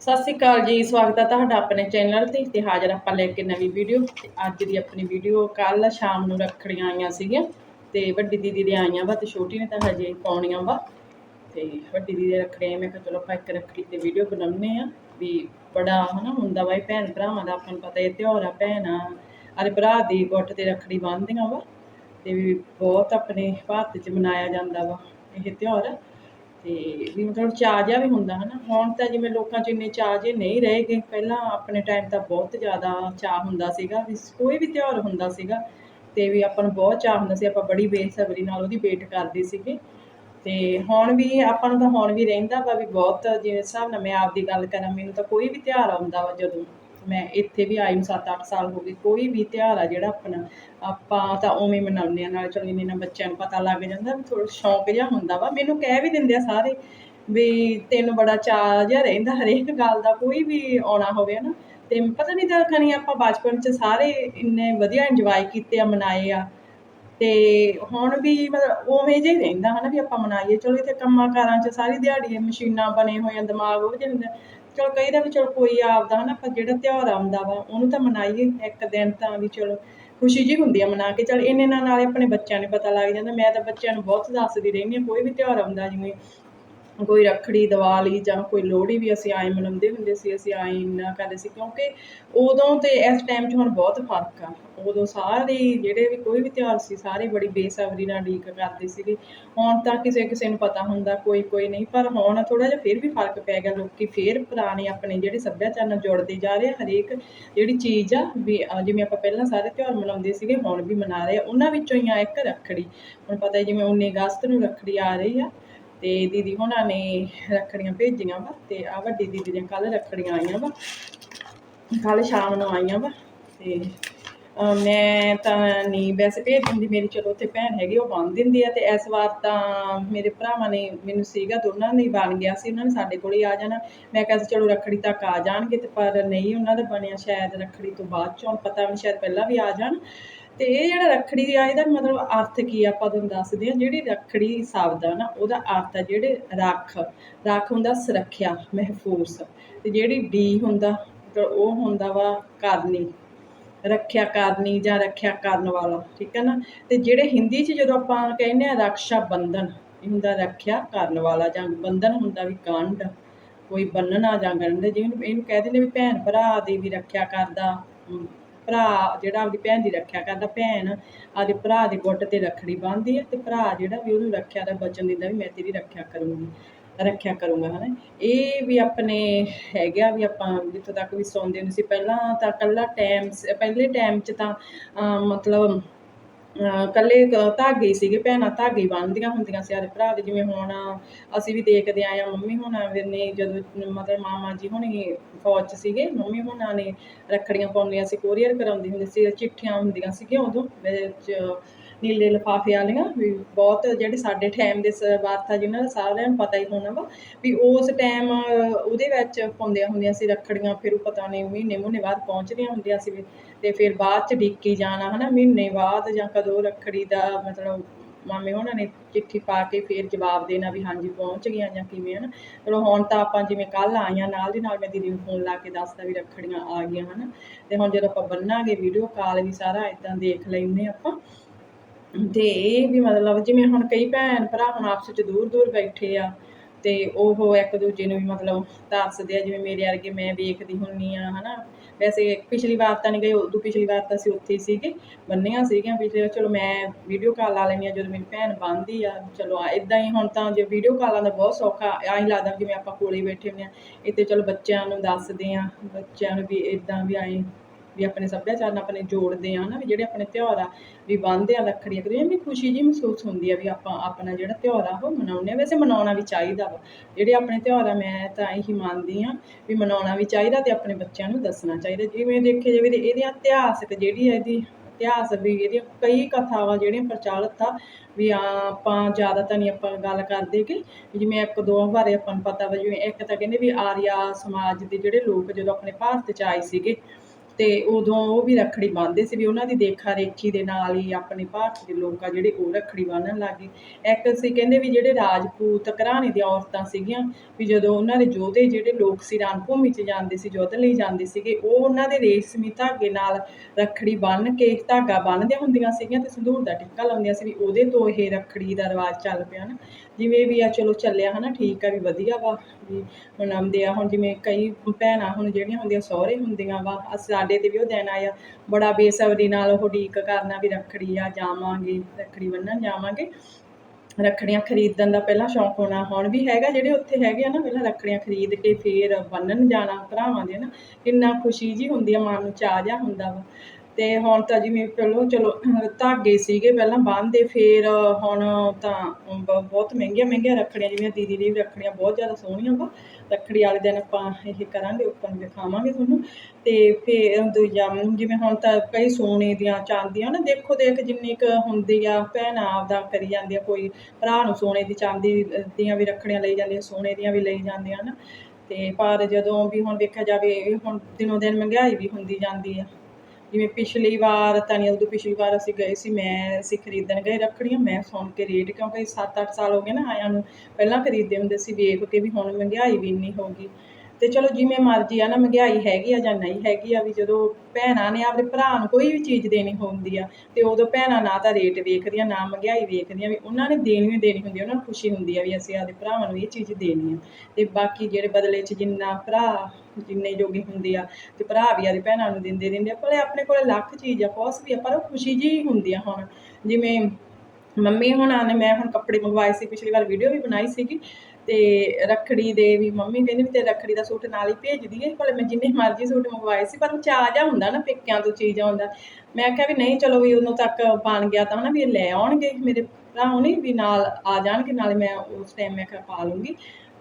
ਸਤਿ ਸ਼੍ਰੀ ਅਕਾਲ ਜੀ, ਸਵਾਗਤ ਹੈ ਤੁਹਾਡਾ ਆਪਣੇ ਚੈਨਲ ਤੇ ਤੇ ਹਾਜ਼ਰ ਆਪਾਂ ਲੈ ਕੇ ਨਵੀਂ ਵੀਡੀਓ ਤੇ ਅੱਜ ਦੀ ਆਪਣੀ ਵੀਡੀਓ ਕੱਲ ਸ਼ਾਮ ਨੂੰ ਰੱਖੜੀਆਂ ਆਈਆਂ ਸੀਗੀਆਂ ਤੇ ਵੱਡੀ ਦੀਦੀ ਦੇ ਆਈਆਂ ਵਾ ਤੇ ਛੋਟੀ ਨੇ ਤਾਂ ਹਜੇ ਪਾਉਣੀਆਂ ਵਾ ਤੇ ਵੱਡੀ ਦੀਦੀ ਦੇ ਰੱਖੜੀਆਂ ਮੈਂ ਕਿਹਾ ਚਲੋ ਆਪਾਂ ਇੱਕ ਰੱਖੜੀ ਤੇ ਵੀਡੀਓ ਬਣਾਉਂਦੇ ਆ ਵੀ ਬੜਾ ਹਨਾ ਹੁੰਦਾ ਵਾ ਇਹ ਭੈਣ ਭਰਾਵਾਂ ਦਾ, ਆਪਾਂ ਨੂੰ ਪਤਾ ਇਹ ਤਿਉਹਾਰ ਆ, ਭੈਣਾਂ ਅਰੇ ਭਰਾ ਦੀ ਗੁੱਟ ਤੇ ਰੱਖੜੀ ਬੰਨ੍ਹਦੀਆਂ ਵਾ ਤੇ ਵੀ ਬਹੁਤ ਆਪਣੇ ਭਾਰਤ 'ਚ ਮਨਾਇਆ ਜਾਂਦਾ ਵਾ ਇਹ ਤਿਉਹਾਰ। ਤੇ ਵੀ ਮਤਲਬ ਚਾਅ ਜਿਹਾ ਵੀ ਹੁੰਦਾ ਹਨਾ। ਹੁਣ ਤਾਂ ਜਿਵੇਂ ਲੋਕਾਂ 'ਚ ਇੰਨੇ ਚਾਅ ਜੇ ਨਹੀਂ ਰਹੇ ਗੇ ਪਹਿਲਾਂ ਆਪਣੇ ਟਾਈਮ ਤਾਂ ਬਹੁਤ ਜ਼ਿਆਦਾ ਚਾਅ ਹੁੰਦਾ ਸੀਗਾ। ਵੀ ਕੋਈ ਵੀ ਤਿਉਹਾਰ ਹੁੰਦਾ ਸੀਗਾ। ਤੇ ਵੀ ਆਪਾਂ ਨੂੰ ਬਹੁਤ ਚਾਅ ਹੁੰਦਾ ਸੀ। ਆਪਾਂ ਬੜੀ ਬੇਸਬਰੀ ਨਾਲ ਉਹਦੀ ਵੇਟ ਕਰਦੇ ਸੀਗੇ। ਤੇ ਹੁਣ ਵੀ ਆਪਾਂ ਨੂੰ ਤਾਂ ਹੁਣ ਵੀ ਰਹਿੰਦਾ ਵਾ ਵੀ ਬਹੁਤ ਜਿਵੇਂ ਹਿਸਾਬ ਨਾਲ ਮੈਂ ਆਪਦੀ ਗੱਲ ਕਰਾਂ, ਮੈਨੂੰ ਤਾਂ ਕੋਈ ਵੀ ਤਿਉਹਾਰ ਆਉਂਦਾ ਵਾ ਜਦੋਂ। ਮੈਂ ਇੱਥੇ ਵੀ ਆਈ ਨੂੰ 7-8 ਸਾਲ ਹੋ ਗਏ, ਕੋਈ ਵੀ ਤਿਉਹਾਰ ਆ ਜਿਹੜਾ ਆਪਣਾ, ਆਪਾਂ ਤਾਂ ਉਵੇਂ ਮਨਾਉਂਦੇ ਆ, ਨਾਲ ਚਲੋ ਇੰਨੇ ਨਾਲ ਬੱਚਿਆਂ ਨੂੰ ਪਤਾ ਲੱਗ ਜਾਂਦਾ ਵੀ ਥੋੜਾ ਸ਼ੌਂਕ ਜਿਹਾ ਹੁੰਦਾ ਵਾ, ਮੈਨੂੰ ਕਹਿ ਵੀ ਦਿੰਦੇ ਆ ਸਾਰੇ ਵੀ ਤੈਨੂੰ ਬੜਾ ਚਾਅ ਜਿਹਾ ਰਹਿੰਦਾ ਹਰੇਕ ਗੱਲ ਦਾ, ਕੋਈ ਵੀ ਆਉਣਾ ਹੋਵੇ ਨਾ ਤੇ ਪਤਾ ਨਹੀਂ ਤਾਂ ਖਣੀ ਆਪਾਂ ਬਚਪਨ 'ਚ ਸਾਰੇ ਇੰਨੇ ਵਧੀਆ ਇੰਜੋਏ ਕੀਤੇ ਆ, ਮਨਾਏ ਆ, ਤੇ ਹੁਣ ਵੀ ਮਤਲਬ ਉਵੇਂ ਜਿਹਾ ਹੀ ਰਹਿੰਦਾ ਹਨਾ ਵੀ ਆਪਾਂ ਮਨਾਈਏ, ਚਲੋ ਇੱਥੇ ਕੰਮਾਂ ਕਾਰਾਂ 'ਚ ਸਾਰੀ ਦਿਹਾੜੀ ਮਸ਼ੀਨਾਂ ਬਣੇ ਹੋਏ ਆ, ਦਿਮਾਗ ਉਹ ਜਿਹਾ ਹੁੰਦਾ ਚਲੋ ਕਈ ਦਾ ਵੀ ਚਲੋ ਕੋਈ ਆਪਦਾ ਹਨਾ ਪਰ ਜਿਹੜਾ ਤਿਉਹਾਰ ਆਉਂਦਾ ਵਾ, ਉਹਨੂੰ ਤਾਂ ਮਨਾਈਏ ਇੱਕ ਦਿਨ ਤਾਂ ਵੀ ਚਲੋ ਖੁਸ਼ੀ ਜੀ ਹੁੰਦੀ ਆ ਮਨਾ ਕੇ, ਚਲ ਇੰਨੇ ਨਾਲ ਨਾਲੇ ਆਪਣੇ ਬੱਚਿਆਂ ਨੂੰ ਪਤਾ ਲੱਗ ਜਾਂਦਾ, ਮੈਂ ਤਾਂ ਬੱਚਿਆਂ ਨੂੰ ਬਹੁਤ ਦੱਸਦੀ ਰਹਿੰਦੀ ਹਾਂ, ਕੋਈ ਵੀ ਤਿਉਹਾਰ ਆਉਂਦਾ ਜਿਵੇਂ ਕੋਈ ਰੱਖੜੀ, ਦੀਵਾਲੀ ਜਾਂ ਕੋਈ ਲੋਹੜੀ ਵੀ ਅਸੀਂ ਆਏ ਮਨਾਉਂਦੇ ਹੁੰਦੇ ਸੀ, ਅਸੀਂ ਆਏ ਨਾ ਕਰਦੇ ਸੀ ਕਿਉਂਕਿ ਉਦੋਂ ਤੇ ਇਸ ਟਾਈਮ 'ਚ ਹੁਣ ਬਹੁਤ ਫ਼ਰਕ ਆ। ਉਦੋਂ ਸਾਰੇ ਜਿਹੜੇ ਵੀ ਕੋਈ ਵੀ ਤਿਉਹਾਰ ਸੀ, ਸਾਰੇ ਬੜੀ ਬੇਸਬਰੀ ਨਾਲ ਉਡੀਕ ਕਰਦੇ ਸੀਗੇ। ਹੁਣ ਤਾਂ ਕਿਸੇ ਕਿਸੇ ਨੂੰ ਪਤਾ ਹੁੰਦਾ ਕੋਈ ਕੋਈ ਨਹੀਂ, ਪਰ ਹੁਣ ਥੋੜਾ ਜਿਹਾ ਫਿਰ ਵੀ ਫ਼ਰਕ ਪੈ ਗਿਆ, ਲੋਕੀ ਫਿਰ ਪੁਰਾਣੇ ਆਪਣੇ ਜਿਹੜੇ ਸੱਭਿਆਚਾਰ ਨਾਲ ਜੁੜਦੇ ਜਾ ਰਹੇ ਆ, ਹਰੇਕ ਜਿਹੜੀ ਚੀਜ਼ ਆ, ਵੀ ਜਿਵੇਂ ਆਪਾਂ ਪਹਿਲਾਂ ਸਾਰੇ ਤਿਉਹਾਰ ਮਨਾਉਂਦੇ ਸੀਗੇ, ਹੁਣ ਵੀ ਮਨਾ ਰਹੇ ਆ, ਉਹਨਾਂ ਵਿੱਚੋਂ ਹੀ ਆ ਇੱਕ ਰੱਖੜੀ। ਹੁਣ ਪਤਾ ਜਿਵੇਂ 19 ਅਗਸਤ ਨੂੰ ਰੱਖੜੀ ਆ ਰਹੀ ਆ ਤੇ ਦੀਦੀ ਹੁਣਾਂ ਨੇ ਰੱਖੜੀਆਂ ਭੇਜੀਆਂ ਵਾ, ਤੇ ਆ ਵੱਡੀ ਦੀਦੀ ਦੀਆਂ ਕੱਲ ਰੱਖੜੀਆਂ ਆਈਆਂ ਵਾ। ਕੱਲ ਸ਼ਾਮ ਨੂੰ ਆਈਆਂ ਵਾ, ਤੇ ਮੈਂ ਤਾਂ ਨਹੀਂ ਵੈਸੇ ਭੇਜ ਦਿੰਦੀ, ਮੇਰੀ ਚਲੋ ਉੱਥੇ ਭੈਣ ਹੈਗੀ, ਉਹ ਬੰਨ ਦਿੰਦੀ ਆ, ਤੇ ਇਸ ਵਾਰ ਤਾਂ ਮੇਰੇ ਭਰਾਵਾਂ ਨੇ ਮੈਨੂੰ ਸੀਗਾ, ਦੋਨਾਂ ਨੇ ਹੀ ਬਣ ਗਿਆ ਸੀ, ਉਹਨਾਂ ਨੇ ਸਾਡੇ ਕੋਲ ਹੀ ਆ ਜਾਣਾ। ਮੈਂ ਕਿਹਾ ਸੀ, ਚਲੋ ਰੱਖੜੀ ਤੱਕ ਆ ਜਾਣਗੇ, ਤੇ ਪਰ ਨਹੀਂ ਉਹਨਾਂ ਦਾ ਬਣਿਆ, ਸ਼ਾਇਦ ਰੱਖੜੀ ਤੋਂ ਬਾਅਦ ਚੋਂ, ਪਤਾ ਨਹੀਂ ਸ਼ਾਇਦ ਪਹਿਲਾਂ ਵੀ ਆ ਜਾਣ। ਤੇ ਇਹ ਜਿਹੜਾ ਰੱਖੜੀ ਆ, ਇਹਦਾ ਮਤਲਬ ਅਰਥ ਕੀ ਆ? ਆਪਾਂ ਤੁਹਾਨੂੰ ਦੱਸਦੇ ਹਾਂ, ਜਿਹੜੀ ਰੱਖੜੀ ਸ਼ਬਦ ਆ ਨਾ, ਉਹਦਾ ਅਰਥ ਆ ਜਿਹੜੇ ਰੱਖ ਰੱਖ ਹੁੰਦਾ ਸੁਰੱਖਿਆ, ਮਹਿਫੂਜ਼। ਤੇ ਜਿਹੜੀ ਡੀ ਹੁੰਦਾ ਉਹ ਹੁੰਦਾ ਵਾ ਕਰਨੀ, ਰੱਖਿਆ ਕਰਨੀ ਜਾਂ ਰੱਖਿਆ ਕਰਨ ਵਾਲਾ, ਠੀਕ ਹੈ ਨਾ? ਤੇ ਜਿਹੜੇ ਹਿੰਦੀ 'ਚ ਜਦੋਂ ਆਪਾਂ ਕਹਿੰਦੇ ਆ ਰਕਸ਼ਾ ਬੰਧਨ, ਇਹ ਹੁੰਦਾ ਰੱਖਿਆ ਕਰਨ ਵਾਲਾ ਜਾਂ ਬੰਧਨ ਹੁੰਦਾ ਵੀ ਗੰਢ ਕੋਈ ਬੰਨਣਾ ਜਾਂ ਗੰਢ, ਜਿਹਨੂੰ ਇਹਨੂੰ ਕਹਿ ਦਿੰਦੇ ਵੀ ਭੈਣ ਭਰਾ ਦੀ ਵੀ ਰੱਖਿਆ ਕਰਦਾ ਭਰਾ ਜਿਹੜਾ ਆਪਦੀ ਭੈਣ ਦੀ ਰੱਖਿਆ ਕਰਦਾ ਭੈਣ ਆਪਦੇ ਭਰਾ ਦੇ ਗੁੱਟ ਤੇ ਰੱਖੜੀ ਬੰਨ੍ਹਦੀ ਹੈ ਤੇ ਭਰਾ ਜਿਹੜਾ ਵੀ ਉਹਨੂੰ ਰੱਖਿਆ ਦਾ ਬਚਨ ਦਿੰਦਾ ਵੀ ਮੈਂ ਤੇਰੀ ਰੱਖਿਆ ਕਰੂੰਗੀ ਰੱਖਿਆ ਕਰੂੰਗਾ ਹਨਾ? ਇਹ ਵੀ ਆਪਣੇ ਹੈਗਾ ਵੀ ਆਪਾਂ ਜਿੱਥੋਂ ਤੱਕ ਵੀ ਸੌਂਦੇ ਹੁੰਦੇ ਸੀ ਪਹਿਲਾਂ ਤਾਂ ਇਕੱਲਾ ਟਾਈਮ ਪਹਿਲੇ ਟਾਈਮ 'ਚ ਤਾਂ ਅਹ, ਮਤਲਬ ਇਕੱਲੇ ਧਾਗੇ ਹੀ ਸੀਗੇ, ਭੈਣਾਂ ਧਾਗੇ ਹੀ ਬੰਨ੍ਹਦੀਆਂ ਹੁੰਦੀਆਂ ਸੀ ਭਰਾ ਦੇ ਜਿਵੇਂ ਹੁਣ ਅਸੀਂ ਵੀ ਦੇਖਦੇ ਆਏ ਆ ਮੰਮੀ ਹੁਣਾਂ ਵੀ ਨੇ ਜਦੋਂ ਮਤਲਬ ਮਾਮਾ ਜੀ ਹੁਣੀ ਫੌਜ 'ਚ ਸੀਗੇ, ਮੰਮੀ ਹੁਣਾਂ ਨੇ ਰੱਖੜੀਆਂ ਪਾਉਂਦੀਆਂ ਸੀ, ਕੋਰੀਅਰ ਕਰਾਉਂਦੀ ਹੁੰਦੀ ਸੀ, ਚਿੱਠੀਆਂ ਹੁੰਦੀਆਂ ਸੀਗੀਆਂ ਉਦੋਂ, ਵਿੱਚ ਨੀਲੇ ਲਿਫਾਫੇ ਵਾਲੀਆਂ ਵੀ ਬਹੁਤ ਜਿਹੜੇ ਸਾਡੇ ਟਾਈਮ ਦੇ ਸ- ਵਾਰਤਾ ਜਿਨ੍ਹਾਂ ਦਾ ਸਾਰਿਆਂ ਨੂੰ ਪਤਾ ਹੀ ਹੋਣਾ ਵਾ ਵੀ ਉਸ ਟਾਈਮ ਉਹਦੇ ਵਿੱਚ ਪਾਉਂਦੀਆਂ ਹੁੰਦੀਆਂ ਸੀ ਰੱਖੜੀਆਂ, ਫਿਰ ਉਹ ਪਤਾ ਨਹੀਂ ਮਹੀਨੇ ਮਹੀਨੇ ਬਾਅਦ ਪਹੁੰਚਦੀਆਂ ਹੁੰਦੀਆਂ ਸੀ ਵੀ ਤੇ ਫਿਰ ਬਾਅਦ ਚ ਡਿੱਕੀ ਜਾਣਾ ਹਨਾ, ਮਹੀਨੇ ਬਾਅਦ ਜਾਂ ਕਦੋਂ ਰੱਖੜੀ ਦਾ ਮਤਲਬ ਮਾਮੇ ਉਹਨਾਂ ਨੇ ਚਿੱਠੀ ਪਾ ਕੇ ਫਿਰ ਜਵਾਬ ਦੇਣਾ ਵੀ ਹਾਂਜੀ ਪਹੁੰਚ ਗਈਆਂ ਜਾਂ ਕਿਵੇਂ ਹਨਾ। ਚਲੋ ਹੁਣ ਤਾਂ ਆਪਾਂ ਜਿਵੇਂ ਕੱਲ ਆਈਆਂ ਨਾਲ ਦੀ ਨਾਲ ਮੈਂ ਦੀਦੀ ਨੂੰ ਫੋਨ ਲਾ ਕੇ ਦੱਸਦਾ ਵੀ ਰੱਖੜੀਆਂ ਆ ਗਈਆਂ ਹਨਾ। ਤੇ ਹੁਣ ਜਦੋਂ ਆਪਾਂ ਬੰਨਾਂਗੇ ਵੀਡੀਓ ਕਾਲ ਵੀ ਸਾਰਾ ਇਦਾਂ ਦੇਖ ਲੈਂਦੇ ਆਪਾਂ। ਤੇ ਇਹ ਵੀ ਮਤਲਬ ਜਿਵੇਂ ਹੁਣ ਕਈ ਭੈਣ ਭਰਾ ਹੁਣ ਆਪਸ ਵਿੱਚ ਦੂਰ ਦੂਰ ਬੈਠੇ ਆ, ਤੇ ਉਹ ਇੱਕ ਦੂਜੇ ਨੂੰ ਵੀ ਮਤਲਬ ਦੱਸਦੇ ਆ, ਜਿਵੇਂ ਮੇਰੇ ਵਰਗੇ ਮੈਂ ਵੇਖਦੀ ਹੁੰਨੀ ਆ, ਹਨਾ। ਵੈਸੇ ਪਿਛਲੀ ਵਾਰ ਤਾਂ ਨਹੀਂ ਗਏ, ਉਦੋਂ ਪਿਛਲੀ ਵਾਰ ਤਾਂ ਅਸੀਂ ਉੱਥੇ ਹੀ ਸੀਗੇ, ਬੰਨੀਆਂ ਸੀਗੀਆਂ ਪਿਛਲੇ ਚਲੋ ਮੈਂ ਵੀਡੀਓ ਕਾਲ ਲਾ ਲੈਂਦੀ ਆ ਜਦੋਂ ਮੇਰੀ ਭੈਣ ਬੰਨ੍ਹਦੀ ਆ, ਚਲੋ ਇਦਾਂ ਹੀ ਹੁਣ ਤਾਂ ਜੇ ਵੀਡੀਓ ਕਾਲਾਂ ਦਾ ਬਹੁਤ ਸੌਖਾ, ਆਹੀ ਲੱਗਦਾ ਜਿਵੇਂ ਆਪਾਂ ਕੋਲੇ ਬੈਠੇ ਹੁੰਦੇ ਆ ਇੱਥੇ ਚਲੋ ਬੱਚਿਆਂ ਨੂੰ ਦੱਸਦੇ ਆ, ਬੱਚਿਆਂ ਨੂੰ ਵੀ ਇਦਾਂ ਵੀ ਆਏ ਵੀ ਆਪਣੇ ਸੱਭਿਆਚਾਰ ਨਾਲ ਆਪਣੇ ਜੋੜਦੇ ਆ ਨਾ, ਵੀ ਜਿਹੜੇ ਆਪਣੇ ਤਿਉਹਾਰ ਆ, ਵੀ ਬੰਨ੍ਹਦੇ ਆ ਰੱਖੜੀਆਂ ਕਰੀਏ ਵੀ ਖੁਸ਼ੀ ਜੀ ਮਹਿਸੂਸ ਹੁੰਦੀ ਆ ਵੀ ਆਪਾਂ ਆਪਣਾ ਜਿਹੜਾ ਤਿਉਹਾਰ ਆ, ਉਹ ਮਨਾਉਂਦੇ ਆ। ਵੈਸੇ ਮਨਾਉਣਾ ਵੀ ਚਾਹੀਦਾ ਵਾ। ਜਿਹੜੇ ਆਪਣੇ ਤਿਉਹਾਰ ਆ, ਮੈਂ ਤਾਂ ਇਹੀ ਮੰਨਦੀ ਆ ਵੀ ਮਨਾਉਣਾ ਵੀ ਚਾਹੀਦਾ ਤੇ ਆਪਣੇ ਬੱਚਿਆਂ ਨੂੰ ਦੱਸਣਾ ਚਾਹੀਦਾ। ਜਿਵੇਂ ਦੇਖੇ ਜਾਵੇ ਤੇ ਇਹਦੀਆਂ ਇਤਿਹਾਸਕ ਜਿਹੜੀ ਹੈ ਇਹਦੀ ਇਤਿਹਾਸ ਵੀ ਇਹਦੀਆਂ ਕਈ ਕਥਾਵਾਂ ਜਿਹੜੀਆਂ ਪ੍ਰਚਲਿਤ ਆ, ਵੀ ਆਪਾਂ ਜ਼ਿਆਦਾ ਤਾਂ ਨਹੀਂ ਆਪਾਂ ਗੱਲ ਕਰਦੇ ਕਿ ਜਿਵੇਂ ਇੱਕ ਦੋ ਬਾਰੇ ਆਪਾਂ ਨੂੰ ਪਤਾ ਵਾ, ਜਿਵੇਂ ਇੱਕ ਤਾਂ ਕਹਿੰਦੇ ਵੀ ਆਰੀਆ ਸਮਾਜ ਦੇ ਜਿਹੜੇ ਲੋਕ ਜਦੋਂ ਆਪਣੇ ਭਾਰਤ 'ਚ ਆਏ ਸੀਗੇ ਤੇ ਉਦੋਂ ਉਹ ਵੀ ਰੱਖੜੀ ਬੰਨ੍ਹਦੇ ਸੀ ਵੀ ਉਹਨਾਂ ਦੀ ਦੇਖਾ ਰੇਖੀ ਦੇ ਨਾਲ ਹੀ ਆਪਣੇ ਭਾਰਤ ਦੇ ਲੋਕ ਆ ਜਿਹੜੇ ਉਹ ਰੱਖੜੀ ਬੰਨ੍ਹਣ ਲੱਗ ਗਏ। ਇੱਕ ਸੀ ਕਹਿੰਦੇ ਵੀ ਜਿਹੜੇ ਰਾਜਪੂਤ ਘਰਾਣੇ ਦੀਆਂ ਔਰਤਾਂ ਸੀਗੀਆਂ ਵੀ ਜਦੋਂ ਉਹਨਾਂ ਦੇ ਯੋਧੇ ਜਿਹੜੇ ਲੋਕ ਸੀ ਰਣ ਭੂਮੀ 'ਚ ਜਾਂਦੇ ਸੀ ਯੁੱਧ ਲਈ ਜਾਂਦੇ ਸੀਗੇ, ਉਹ ਉਹਨਾਂ ਦੇ ਰੇਸ਼ਮੀ ਧਾਗੇ ਨਾਲ ਰੱਖੜੀ ਬੰਨ੍ਹ ਕੇ ਧਾਗਾ ਬੰਨ੍ਹਦੀਆਂ ਹੁੰਦੀਆਂ ਸੀਗੀਆਂ ਤੇ ਸੰਧੂਰ ਦਾ ਟਿੱਕਾ ਲਾਉਂਦੀਆਂ ਸੀ ਵੀ ਉਹਦੇ ਤੋਂ ਇਹ ਰੱਖੜੀ ਦਾ ਰਿਵਾਜ ਚੱਲ ਪਿਆ ਨਾ। ਜਿਵੇਂ ਵੀ ਆ, ਚਲੋ ਚੱਲਿਆ ਹਨਾ, ਠੀਕ ਆ ਵੀ ਵਧੀਆ ਵਾ, ਵੀ ਮਨਾਉਂਦੇ ਆ। ਹੁਣ ਜਿਵੇਂ ਕਈ ਭੈਣਾਂ ਹੁਣ ਜਿਹੜੀਆਂ ਹੁੰਦੀਆਂ, ਸਹੁਰੇ ਹੁੰਦੀਆਂ ਵਾ ਅ ਸਾਡੇ ਤੇ ਵੀ ਉਹ ਦਿਨ ਆਇਆ ਬੜਾ ਬੇਸਬਰੀ ਨਾਲ ਉਹ ਉਡੀਕ ਕਰਨਾ ਵੀ ਰੱਖੜੀ ਆ, ਜਾਵਾਂਗੇ, ਰੱਖੜੀ ਬੰਨਣ ਜਾਵਾਂਗੇ। ਰੱਖੜੀਆਂ ਖਰੀਦਣ ਦਾ ਪਹਿਲਾਂ ਸ਼ੌਂਕ ਹੋਣਾ, ਹੁਣ ਵੀ ਹੈਗਾ, ਜਿਹੜੇ ਉੱਥੇ ਹੈਗੇ ਆ ਨਾ, ਪਹਿਲਾਂ ਰੱਖੜੀਆਂ ਖਰੀਦ ਕੇ ਫੇਰ ਬੰਨਣ ਜਾਣਾ, ਭਰਾਵਾਂ ਦੇ ਨਾ, ਕਿੰਨਾ ਖੁਸ਼ੀ ਜੀ ਹੁੰਦੀ ਆ, ਮਨ ਨੂੰ ਚਾਅ ਜਿਹਾ ਹੁੰਦਾ ਵਾ। ਤੇ ਹੁਣ ਤਾਂ ਜਿਵੇਂ ਪਹਿਲਾਂ ਚਲੋ, ਧਾਗੇ ਸੀਗੇ ਪਹਿਲਾਂ ਬੰਨ੍ਹਦੇ ਫੇਰ ਹੁਣ ਤਾਂ ਬ- ਬਹੁਤ ਮਹਿੰਗੀਆਂ ਮਹਿੰਗੀਆਂ ਰੱਖੜੀਆਂ ਜਿਵੇਂ ਦੀਦੀ ਦੀ ਵੀ ਰੱਖੜੀਆਂ ਬਹੁਤ ਜ਼ਿਆਦਾ ਸੋਹਣੀਆਂ ਵਾ। ਰੱਖੜੀ ਵਾਲੇ ਦਿਨ ਆਪਾਂ ਇਹ ਕਰਾਂਗੇ ਉੱਪਰ ਦਿਖਾਵਾਂਗੇ ਤੁਹਾਨੂੰ। ਤੇ ਫੇਰ ਦੂਜਾ, ਜਿਵੇਂ ਹੁਣ ਤਾਂ ਕਈ ਸੋਨੇ ਦੀਆਂ ਚਾਂਦੀਆਂ ਨਾ, ਦੇਖੋ, ਦੇਖ ਜਿੰਨੀ ਕੁ ਹੁੰਦੀ ਆ, ਭੈਣ ਆਪਦਾ ਕਰੀ ਜਾਂਦੀ ਆ, ਕੋਈ ਭਰਾ ਨੂੰ ਸੋਨੇ ਦੀ ਚਾਂਦੀ ਦੀਆਂ ਵੀ ਰੱਖੜੀਆਂ ਲਈ ਜਾਂਦੀਆਂ, ਸੋਨੇ ਦੀਆਂ ਵੀ ਲਈ ਜਾਂਦੀਆਂ ਨਾ। ਤੇ ਪਰ ਜਦੋਂ ਵੀ ਹੁਣ ਦੇਖਿਆ ਜਾਵੇ ਹੁਣ ਦਿਨੋਂ ਦਿਨ ਮਹਿੰਗਾਈ ਵੀ ਹੁੰਦੀ ਜਾਂਦੀ ਆ। ਜਿਵੇਂ ਪਿਛਲੀ ਵਾਰ ਤਾਂ ਉਦੋਂ ਪਿਛਲੀ ਵਾਰ ਅਸੀਂ ਗਏ ਸੀ, ਮੈਂ ਅਸੀਂ ਖਰੀਦਣ ਗਏ ਰੱਖੜੀਆਂ, ਮੈਂ ਸੁਣ ਕੇ ਰੇਟ, ਕਿਉਂਕਿ 7-8 ਸਾਲ ਹੋ ਗਏ ਨਾ ਆਇਆਂ ਨੂੰ, ਪਹਿਲਾਂ ਖਰੀਦਦੇ ਹੁੰਦੇ ਸੀ, ਵੇਖ ਕੇ ਵੀ ਹੁਣ ਮਹਿੰਗਾਈ ਵੀ ਇੰਨੀ ਹੋ ਗਈ। ਤੇ ਚਲੋ ਜਿਵੇਂ ਮਰਜ਼ੀ ਆ ਨਾ, ਮਹਿੰਗਾਈ ਹੈਗੀ ਆ ਜਾਂ ਨਹੀਂ ਹੈਗੀ ਆ, ਵੀ ਜਦੋਂ ਭੈਣਾਂ ਨੇ ਆਪਣੇ ਭਰਾ ਨੂੰ ਕੋਈ ਵੀ ਚੀਜ਼ ਦੇਣੀ ਹੁੰਦੀ ਆ, ਤੇ ਉਦੋਂ ਭੈਣਾਂ ਨਾ ਤਾਂ ਰੇਟ ਵੇਖਦੀਆਂ, ਨਾ ਮਹਿੰਗਾਈ ਵੇਖਦੀਆਂ, ਵੀ ਉਹਨਾਂ ਨੇ ਦੇਣੀ ਹੀ ਦੇਣੀ ਹੁੰਦੀ ਆ, ਉਹਨਾਂ ਨੂੰ ਖੁਸ਼ੀ ਹੁੰਦੀ ਆ ਵੀ ਅਸੀਂ ਆਪਣੇ ਭਰਾਵਾਂ ਨੂੰ ਇਹ ਚੀਜ਼ ਦੇਣੀ ਆ। ਤੇ ਬਾਕੀ ਜਿਹੜੇ ਬਦਲੇ 'ਚ ਜਿੰਨਾ ਭਰਾ ਜਿੰਨੇ ਜੋਗੇ ਹੁੰਦੇ ਆ, ਤੇ ਭਰਾ ਵੀ ਆਦੇ ਭੈਣਾਂ ਨੂੰ ਦਿੰਦੇ ਦਿੰਦੇ ਆ, ਭਲੇ ਆਪਣੇ ਕੋਲ ਲੱਖ ਚੀਜ਼ ਆ ਕੁਛ ਵੀ ਆ, ਪਰ ਉਹ ਖੁਸ਼ੀ ਜੀ ਹੁੰਦੀ ਆ ਹੁਣ। ਜਿਵੇਂ ਮੰਮੀ ਹੁਣਾਂ ਨੇ ਮੈਂ ਹੁਣ ਕੱਪੜੇ ਮੰਗਵਾਏ ਸੀ, ਪਿਛਲੀ ਵਾਰ ਵੀਡੀਓ ਵੀ ਬਣਾਈ ਸੀਗੀ ਤੇ ਰੱਖੜੀ ਦੇ ਵੀ ਮੰਮੀ ਕਹਿੰਦੀ ਵੀ ਤੇ ਰੱਖੜੀ ਦਾ ਸੂਟ ਨਾਲ ਹੀ ਭੇਜ ਦਈਏ, ਭਲੇ ਮੈਂ ਜਿੰਨੇ ਮਰਜ਼ੀ ਸੂਟ ਮੰਗਵਾਏ ਸੀ, ਪਰ ਉਹ ਚਾਅ ਜਿਹਾ ਹੁੰਦਾ ਨਾ ਪੇਕਿਆਂ ਤੋਂ ਚੀਜ਼ ਆਉਂਦਾ। ਮੈਂ ਕਿਹਾ ਵੀ ਨਹੀਂ, ਚਲੋ ਵੀ ਉਦੋਂ ਤੱਕ ਬਣ ਗਿਆ ਤਾਂ ਨਾ ਵੀ ਇਹ ਲੈ ਆਉਣਗੇ, ਮੇਰੇ ਭਰਾ ਹੋਣੀ ਵੀ ਨਾਲ ਆ ਜਾਣਗੇ, ਨਾਲੇ ਮੈਂ ਉਸ ਟਾਈਮ ਮੈਂ ਕਿਹਾ ਪਾ ਲੂੰਗੀ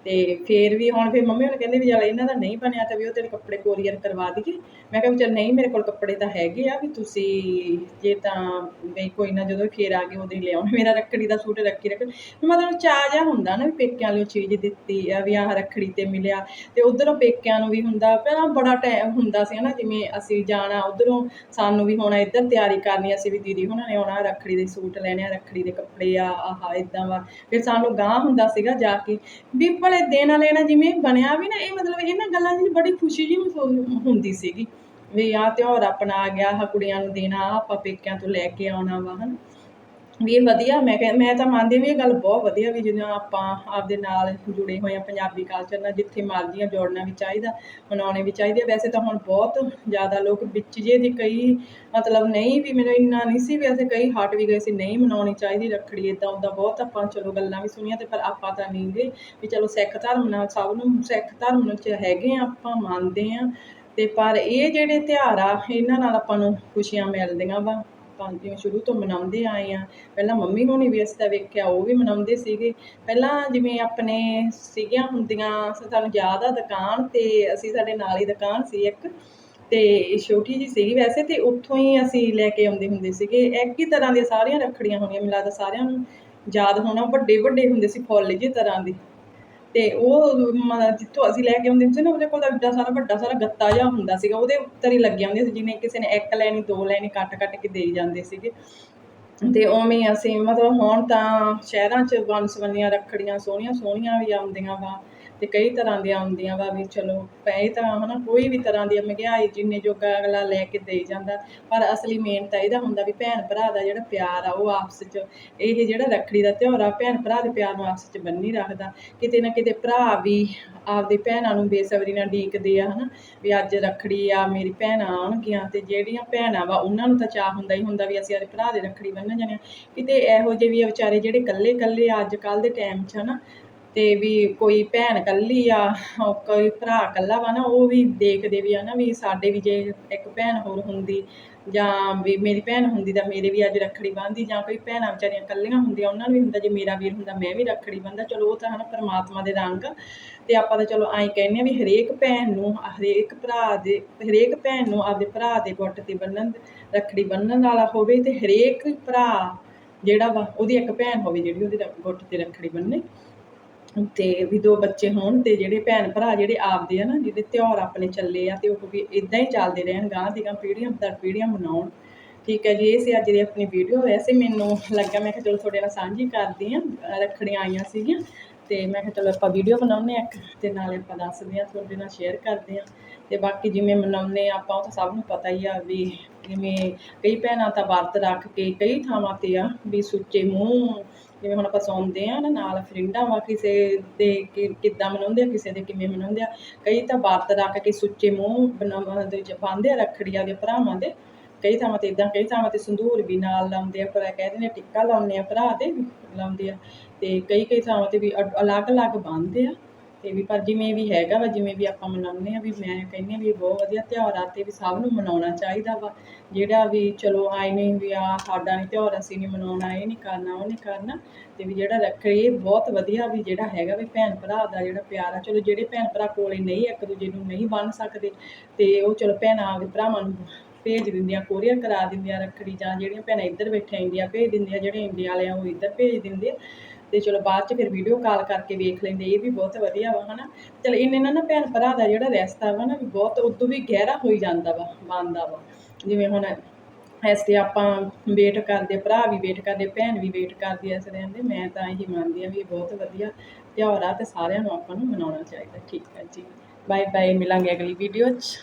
ਤੇ ਫੇਰ ਵੀ ਹੁਣ ਫੇਰ ਮੰਮੀ ਹੁਣ ਕਹਿੰਦੇ ਵੀ ਚੱਲ ਇਹਨਾਂ ਦਾ ਨਹੀਂ ਬਣਿਆ ਤਾਂ ਵੀ ਉਹ ਤੇਰੇ ਕੱਪੜੇ ਕੋਰੀਅਰ ਕਰਵਾ ਦਈਏ। ਮੈਂ ਕਿਹਾ ਵੀ ਚੱਲ ਨਹੀਂ, ਮੇਰੇ ਕੋਲ ਕੱਪੜੇ ਤਾਂ ਹੈਗੇ ਆ ਵੀ ਤੁਸੀਂ ਜੇ ਤਾਂ ਵੀ ਕੋਈ ਨਾ ਜਦੋਂ ਫੇਰ ਆ ਗਏ ਉਦੋਂ ਹੀ ਲਿਆਉਣ ਮੇਰਾ ਰੱਖੜੀ ਦਾ ਸੂਟ ਰੱਖੀ ਰੱਖ। ਮਤਲਬ ਚਾਅ ਜਿਹਾ ਹੁੰਦਾ ਨਾ ਵੀ ਪੇਕਿਆਂ ਲਈ ਚੀਜ਼ ਦਿੱਤੀ ਆ, ਵੀ ਆਹ ਰੱਖੜੀ ਤੇ ਮਿਲਿਆ। ਤੇ ਉਧਰੋਂ ਪੇਕਿਆਂ ਨੂੰ ਵੀ ਹੁੰਦਾ, ਪਹਿਲਾਂ ਬੜਾ ਟਾਈਮ ਹੁੰਦਾ ਸੀ ਨਾ ਜਿਵੇਂ ਅਸੀਂ ਜਾਣਾ ਉਧਰੋਂ ਸਾਨੂੰ ਵੀ ਹੁਣ ਇੱਧਰ ਤਿਆਰੀ ਕਰਨੀ ਅਸੀਂ ਵੀ ਦੀਦੀ ਹੁਣਾਂ ਨੇ ਆਉਣਾ ਰੱਖੜੀ ਦੇ ਸੂਟ ਲੈਣੇ ਆ, ਰੱਖੜੀ ਦੇ ਕੱਪੜੇ ਆ, ਆਹ ਇਦਾਂ ਵਾ। ਫਿਰ ਸਾਨੂੰ ਗਾਂ ਹੁੰਦਾ ਸੀਗਾ ਜਾ ਕੇ। ਵੀ ਭਲੇ ਦੇਣਾ ਲੈਣਾ ਜਿਵੇਂ ਬਣਿਆ ਵੀ ਨਾ, ਇਹ ਮਤਲਬ ਇਹਨਾਂ ਗੱਲਾਂ ਦੀ ਬੜੀ ਖੁਸ਼ੀ ਜਿਹੀ ਮਹਿਸੂਸ ਹੁੰਦੀ ਸੀਗੀ ਵੀ ਆਹ ਤਿਉਹਾਰ ਆਪਣਾ ਆ ਗਿਆ, ਆਹ ਕੁੜੀਆਂ ਨੂੰ ਦੇਣਾ, ਆਹ ਆਪਾਂ ਪੇਕਿਆਂ ਤੋਂ ਲੈ ਕੇ ਆਉਣਾ ਵਾ, ਹਨ। ਵੀ ਇਹ ਵਧੀਆ, ਮੈਂ ਕਹਿ, ਮੈਂ ਤਾਂ ਮੰਨਦੀ ਵੀ ਇਹ ਗੱਲ ਬਹੁਤ ਵਧੀਆ ਵੀ ਜਦੋਂ ਆਪਾਂ ਆਪਦੇ ਨਾਲ ਜੁੜੇ ਹੋਏ ਆ ਪੰਜਾਬੀ ਕਲਚਰ ਨਾਲ, ਜਿੱਥੇ ਮਰਜ਼ੀ ਆ ਜੋੜਨਾ ਵੀ ਚਾਹੀਦਾ, ਮਨਾਉਣੇ ਵੀ ਚਾਹੀਦੇ ਆ। ਵੈਸੇ ਤਾਂ ਹੁਣ ਬਹੁਤ ਜ਼ਿਆਦਾ ਲੋਕ ਵਿੱਚ ਜੇ ਦੀ ਕਈ ਮਤਲਬ ਨਹੀਂ ਵੀ ਮੈਨੂੰ ਇੰਨਾ ਨਹੀਂ ਸੀ, ਵੈਸੇ ਕਈ ਹਟ ਵੀ ਗਏ ਸੀ ਨਹੀਂ ਮਨਾਉਣੀ ਚਾਹੀਦੀ, ਰੱਖੜੀ ਇਦਾਂ ਉਦਾਂ ਬਹੁਤ ਆਪਾਂ ਚਲੋ ਗੱਲਾਂ ਵੀ ਸੁਣੀਆਂ ਤੇ ਪਰ ਆਪਾਂ ਤਾਂ ਨਹੀਂ ਗਏ। ਵੀ ਚਲੋ ਸਿੱਖ ਧਰਮ ਨਾਲ ਸਭ ਨੂੰ, ਸਿੱਖ ਧਰਮ ਚ ਹੈਗੇ ਆ ਆਪਾਂ, ਮੰਨਦੇ ਆ ਤੇ ਪਰ ਇਹ ਜਿਹੜੇ ਤਿਉਹਾਰ ਆ, ਇਹਨਾਂ ਨਾਲ ਆਪਾਂ ਨੂੰ ਖੁਸ਼ੀਆਂ ਮਿਲਦੀਆਂ ਵਾ। ਆਪਾਂ ਸ਼ੁਰੂ ਤੋਂ ਮਨਾਉਂਦੇ ਆਏ ਆ ਪਹਿਲਾਂ ਮੰਮੀ ਹੋਣੀ ਵੀ ਅਸੀਂ ਤਾਂ ਵੇਖਿਆ, ਉਹ ਵੀ ਮਨਾਉਂਦੇ ਸੀਗੇ। ਪਹਿਲਾਂ ਜਿਵੇਂ ਆਪਣੇ ਸੀਗੀਆਂ ਹੁੰਦੀਆਂ, ਸਾਨੂੰ ਯਾਦ ਆ ਦੁਕਾਨ ਤੇ ਅਸੀਂ ਸਾਡੇ ਨਾਲ ਹੀ ਦੁਕਾਨ ਸੀ ਇੱਕ। ਤੇ ਛੋਟੀ ਜੀ ਸੀਗੀ ਵੈਸੇ ਤੇ ਉੱਥੋਂ ਹੀ ਅਸੀਂ ਲੈ ਕੇ ਆਉਂਦੇ ਹੁੰਦੇ ਸੀਗੇ। ਇੱਕ ਹੀ ਤਰ੍ਹਾਂ ਦੀਆਂ ਸਾਰੀਆਂ ਰੱਖੜੀਆਂ ਹੋਣੀਆਂ, ਮੈਨੂੰ ਲੱਗਦਾ ਸਾਰਿਆਂ ਨੂੰ ਯਾਦ ਹੋਣਾ ਵੱਡੇ ਵੱਡੇ ਹੁੰਦੇ ਸੀ ਫੁੱਲ ਜਿਹੇ ਤਰ੍ਹਾਂ ਦੇ। ਅਤੇ ਉਹ ਮਤਲਬ ਜਿੱਥੋਂ ਅਸੀਂ ਲੈ ਕੇ ਆਉਂਦੇ ਹੁੰਦੇ ਸੀ ਨਾ, ਉਹਦੇ ਕੋਲ ਤਾਂ ਐਡਾ ਸਾਰਾ ਵੱਡਾ ਸਾਰਾ ਗੱਤਾ ਜਿਹਾ ਹੁੰਦਾ ਸੀਗਾ, ਉਹਦੇ ਉੱਤਰ ਹੀ ਲੱਗੀਆਂ ਹੁੰਦੀਆਂ ਸੀ, ਜਿਵੇਂ ਕਿਸੇ ਨੇ ਇੱਕ ਲੈਣੀ, ਦੋ ਲੈਣੀ, ਕੱਟ ਕੱਟ ਕੇ ਦੇਈ ਜਾਂਦੇ ਸੀਗੇ। ਤੇ ਉਵੇਂ ਅਸੀਂ, ਮਤਲਬ ਹੁਣ ਤਾਂ ਸ਼ਹਿਰਾਂ 'ਚ ਵੰਨ ਸਵੰਨੀਆਂ ਰੱਖੜੀਆਂ ਸੋਹਣੀਆਂ ਸੋਹਣੀਆਂ ਵੀ ਆਉਂਦੀਆਂ ਵਾ। ਤੇ ਕਈ ਤਰ੍ਹਾਂ ਦੀਆਂ ਆਉਂਦੀਆਂ ਵਾ ਵੀ ਚਲੋ ਪਏ ਤਾਂ ਹਨਾ, ਕੋਈ ਵੀ ਤਰ੍ਹਾਂ ਦੀ ਮਹਿੰਗਾਈ ਜਿੰਨੇ ਜੋਗਾ ਅਗਲਾ ਲੈ ਕੇ ਦੇਈ ਜਾਂਦਾ, ਪਰ ਅਸਲੀ ਮੇਨ ਤਾਂ ਇਹਦਾ ਹੁੰਦਾ ਵੀ ਭੈਣ ਭਰਾ ਦਾ ਜਿਹੜਾ ਪਿਆਰ ਆ, ਉਹ ਆਪਸ 'ਚ ਇਹ ਜਿਹੜਾ ਰੱਖੜੀ ਦਾ ਤਿਉਹਾਰ ਆ ਭੈਣ ਭਰਾ ਦੇ ਪਿਆਰ ਨੂੰ ਆਪਸ 'ਚ ਬੰਨੀ ਰੱਖਦਾ। ਕਿਤੇ ਨਾ ਕਿਤੇ ਭਰਾ ਵੀ ਆਪਦੀ ਭੈਣਾਂ ਨੂੰ ਬੇਸਬਰੀ ਨਾਲ ਡੀਕਦੇ ਆ, ਹਨਾ, ਵੀ ਅੱਜ ਰੱਖੜੀ ਆ, ਮੇਰੀ ਭੈਣਾਂ ਆਉਣਗੀਆਂ ਤੇ ਜਿਹੜੀਆਂ ਭੈਣਾਂ ਵਾ, ਉਹਨਾਂ ਨੂੰ ਤਾਂ ਚਾਹ ਹੁੰਦਾ ਹੀ ਹੁੰਦਾ ਵੀ ਅਸੀਂ ਆਪਣੇ ਭਰਾ ਦੇ ਰੱਖੜੀ ਬੰਨ੍ਹਣ ਜਾਣੇ ਕਿਤੇ ਇਹੋ ਜਿਹੇ ਵੀ ਵਿਚਾਰੇ ਜਿਹੜੇ ਇਕੱਲੇ ਇਕੱਲੇ ਆ ਅੱਜ ਕੱਲ੍ਹ ਦੇ ਟਾਈਮ 'ਚ, ਹਨਾ ਤੇ ਵੀ ਕੋਈ ਭੈਣ ਇਕੱਲੀ ਆ, ਉਹ ਕੋਈ ਭਰਾ ਇਕੱਲਾ ਵਾ ਨਾ, ਉਹ ਵੀ ਦੇਖਦੇ ਵੀ ਆ ਨਾ ਵੀ ਸਾਡੇ ਵੀ ਜੇ ਇੱਕ ਭੈਣ ਹੋਰ ਹੁੰਦੀ ਜਾਂ ਵੀ ਮੇਰੀ ਭੈਣ ਹੁੰਦੀ ਤਾਂ ਮੇਰੇ ਵੀ ਅੱਜ ਰੱਖੜੀ ਬੰਨ੍ਹਦੀ ਜਾਂ ਕੋਈ ਭੈਣਾਂ ਵਿਚਾਰੀਆਂ ਇਕੱਲੀਆਂ ਹੁੰਦੀਆਂ, ਉਹਨਾਂ ਨੂੰ ਵੀ ਹੁੰਦਾ ਜੇ ਮੇਰਾ ਵੀਰ ਹੁੰਦਾ, ਮੈਂ ਵੀ ਰੱਖੜੀ ਬੰਨਦਾ ਚਲੋ ਉਹ ਤਾਂ ਹਨਾ ਪਰਮਾਤਮਾ ਦੇ ਰੰਗ ਆ। ਤੇ ਆਪਾਂ ਤਾਂ ਚਲੋ ਐਂ ਕਹਿੰਦੇ ਆ ਵੀ ਹਰੇਕ ਭੈਣ ਨੂੰ, ਹਰੇਕ ਭਰਾ ਦੇ, ਹਰੇਕ ਭੈਣ ਨੂੰ ਆਪਦੇ ਭਰਾ ਦੇ ਗੁੱਟ ਤੇ ਬੰਨਣ ਰੱਖੜੀ ਬੰਨਣ ਵਾਲਾ ਹੋਵੇ ਤੇ ਹਰੇਕ ਭਰਾ ਜਿਹੜਾ ਵਾ, ਉਹਦੀ ਇੱਕ ਭੈਣ ਹੋਵੇ ਜਿਹੜੀ ਉਹਦੇ ਰ- ਗੁੱਟ ਤੇ ਰੱਖੜੀ ਬੰਨੇ ਤੇ ਵੀ ਦੋ ਬੱਚੇ ਹੋਣ ਤੇ ਜਿਹੜੇ ਭੈਣ ਭਰਾ ਜਿਹੜੇ ਆਪਦੇ ਆ ਨਾ ਜਿਹੜੇ ਤਿਉਹਾਰ ਆਪਣੇ ਚੱਲੇ ਆ ਤੇ ਉਹ ਵੀ ਇਦਾਂ ਹੀ ਚੱਲਦੇ ਰਹਿਣ ਗਾਂ ਦੀਆਂ ਪੀੜ੍ਹੀਆਂ, ਦਰ ਪੀੜ੍ਹੀਆਂ ਮਨਾਉਣ। ਠੀਕ ਹੈ ਜੀ, ਇਹ ਸੀ ਅੱਜ ਦੀ ਆਪਣੀ ਵੀਡੀਓ ਵੈਸੇ ਮੈਨੂੰ ਲੱਗਾ ਮੈਂ ਕਿਹਾ ਚਲੋ ਤੁਹਾਡੇ ਨਾਲ ਸਾਂਝੀ ਕਰਦੀ ਆ ਰੱਖੜੀਆਂ ਆਈਆਂ ਸੀਗੀਆਂ ਤੇ ਮੈਂ ਕਿਹਾ ਚਲੋ ਆਪਾਂ ਵੀਡੀਓ ਬਣਾਉਂਦੇ ਆ ਇੱਕ ਤੇ ਨਾਲੇ ਆਪਾਂ ਦੱਸਦੇ ਆ ਤੁਹਾਡੇ ਨਾਲ ਸ਼ੇਅਰ ਕਰਦੇ ਆ ਤੇ ਬਾਕੀ ਜਿਵੇਂ ਮਨਾਉਂਦੇ ਆ ਆਪਾਂ, ਉਹ ਤਾਂ ਸਭ ਨੂੰ ਪਤਾ ਹੀ ਆ ਵੀ ਜਿਵੇਂ ਕਈ ਭੈਣਾਂ ਤਾਂ ਵਰਤ ਰੱਖ ਕੇ ਕਈ ਥਾਵਾਂ ਤੇ ਆ ਵੀ ਸੁੱਚੇ ਮੂੰਹ ਜਿਵੇਂ ਹੁਣ ਆਪਾਂ ਸੌਂਦੇ ਆ ਨਾ ਨਾਲ ਫਰਿੰਡਾਂ ਵਾ ਕਿਸੇ ਦੇ ਕਿ- ਕਿੱਦਾਂ ਮਨਾਉਂਦੇ ਆ, ਕਿਸੇ ਦੇ ਕਿਵੇਂ ਮਨਾਉਂਦੇ ਆ। ਕਈ ਤਾਂ ਵਰਤ ਰੱਖ ਕੇ ਸੁੱਚੇ ਮੂੰਹ ਬਣਾਉਂਦੇ ਦੇ ਵਿੱਚ ਪਾਉਂਦੇ ਆ ਰੱਖੜੀਆਂ ਦੇ ਭਰਾਵਾਂ ਦੇ। ਕਈ ਥਾਵਾਂ ਤੇ ਇਦਾਂ ਕਈ ਥਾਵਾਂ ਤੇ ਸੰਧੂਰ ਵੀ ਨਾਲ ਲਾਉਂਦੇ ਆ, ਪਰ ਕਹਿੰਦੇ ਨੇ ਟਿੱਕਾ ਲਾਉਂਦੇ ਆ, ਭਰਾ ਦੇ ਲਾਉਂਦੇ ਆ। ਤੇ ਕਈ ਕਈ ਥਾਵਾਂ ਤੇ ਵੀ ਅ- ਅਲੱਗ-ਅਲੱਗ ਬੰਨ੍ਹਦੇ ਆ। ਤੇ ਵੀ ਪਰ ਜਿਵੇਂ ਵੀ ਹੈਗਾ ਵਾ, ਜਿਵੇਂ ਵੀ ਆਪਾਂ ਮਨਾਉਂਦੇ ਆ ਵੀ ਮੈਂ ਕਹਿੰਦੀ ਆ ਵੀ ਬਹੁਤ ਵਧੀਆ ਤਿਉਹਾਰ ਆ ਤੇ ਵੀ ਸਭ ਨੂੰ ਮਨਾਉਣਾ ਚਾਹੀਦਾ ਵਾ। ਜਿਹੜਾ ਵੀ ਚਲੋ ਆਏ ਨਹੀਂ ਵੀ ਆ ਸਾਡਾ ਨਹੀਂ ਤਿਉਹਾਰ, ਅਸੀਂ ਨਹੀਂ ਮਨਾਉਣਾ, ਇਹ ਨਹੀਂ ਕਰਨਾ, ਉਹ ਨਹੀਂ ਕਰਨਾ ਤੇ ਵੀ ਜਿਹੜਾ ਰੱਖੜੀ ਇਹ ਬਹੁਤ ਵਧੀਆ ਵੀ ਜਿਹੜਾ ਹੈਗਾ ਵੀ ਭੈਣ ਭਰਾ ਦਾ ਜਿਹੜਾ ਪਿਆਰ ਆ, ਚਲੋ ਜਿਹੜੇ ਭੈਣ ਭਰਾ ਕੋਲੇ ਨਹੀਂ ਇੱਕ ਦੂਜੇ ਨੂੰ ਨਹੀਂ ਬੰਨ੍ਹ ਸਕਦੇ ਤੇ ਉਹ ਚਲੋ ਭੈਣਾਂ ਆਪਦੇ ਭਰਾਵਾਂ ਨੂੰ ਭੇਜ ਦਿੰਦੀਆਂ ਕੋਰੀਅਰ ਕਰਾ ਦਿੰਦੀਆਂ ਰੱਖੜੀ ਜਾਂ ਜਿਹੜੀਆਂ ਭੈਣਾਂ ਇੱਧਰ ਬੈਠੀਆਂ ਇੰਡੀਆ ਭੇਜ ਦਿੰਦੀਆਂ, ਜਿਹੜੇ ਇੰਡੀਆ ਵਾਲੇ ਆ ਉਹ ਇੱਧਰ ਭੇਜ ਦਿੰਦੇ ਆ ਤੇ ਚਲੋ ਬਾਅਦ ਚ ਫਿਰ ਵੀਡੀਓ ਕਾਲ ਕਰਕੇ ਵੇਖ ਲੈਂਦੇ, ਇਹ ਵੀ ਬਹੁਤ ਵਧੀਆ ਵਾ, ਹਨਾ। ਚਲ ਇੰਨੇ ਨਾਲ ਨਾ ਭੈਣ ਭਰਾ ਦਾ ਜਿਹੜਾ ਰਿਸ਼ਤਾ ਵਾ ਨਾ ਵੀ ਬਹੁਤ ਉਦੋਂ ਵੀ ਗਹਿਰਾ ਹੋਈ ਜਾਂਦਾ ਵਾ, ਬਣਦਾ ਵਾ। ਜਿਵੇਂ ਹੁਣ ਇਸ ਤੇ ਆਪਾਂ ਵੇਟ ਕਰਦੇ, ਭਰਾ ਵੀ ਵੇਟ ਕਰਦੇ, ਭੈਣ ਵੀ ਵੇਟ ਕਰਦੀ ਐ ਇਸ ਦੇ ਮੈਂ ਤਾਂ ਇਹੀ ਮੰਨਦੀ ਆ ਵੀ ਇਹ ਬਹੁਤ ਵਧੀਆ ਤਿਉਹਾਰ ਆ ਤੇ ਸਾਰਿਆਂ ਨੂੰ ਆਪਾਂ ਨੂੰ ਮਨਾਉਣਾ ਚਾਹੀਦਾ। ਠੀਕ ਹੈ ਜੀ। ਬਾਏ ਬਾਏ ਮਿਲਾਂਗੇ ਅਗਲੀ ਵੀਡੀਓ 'ਚ।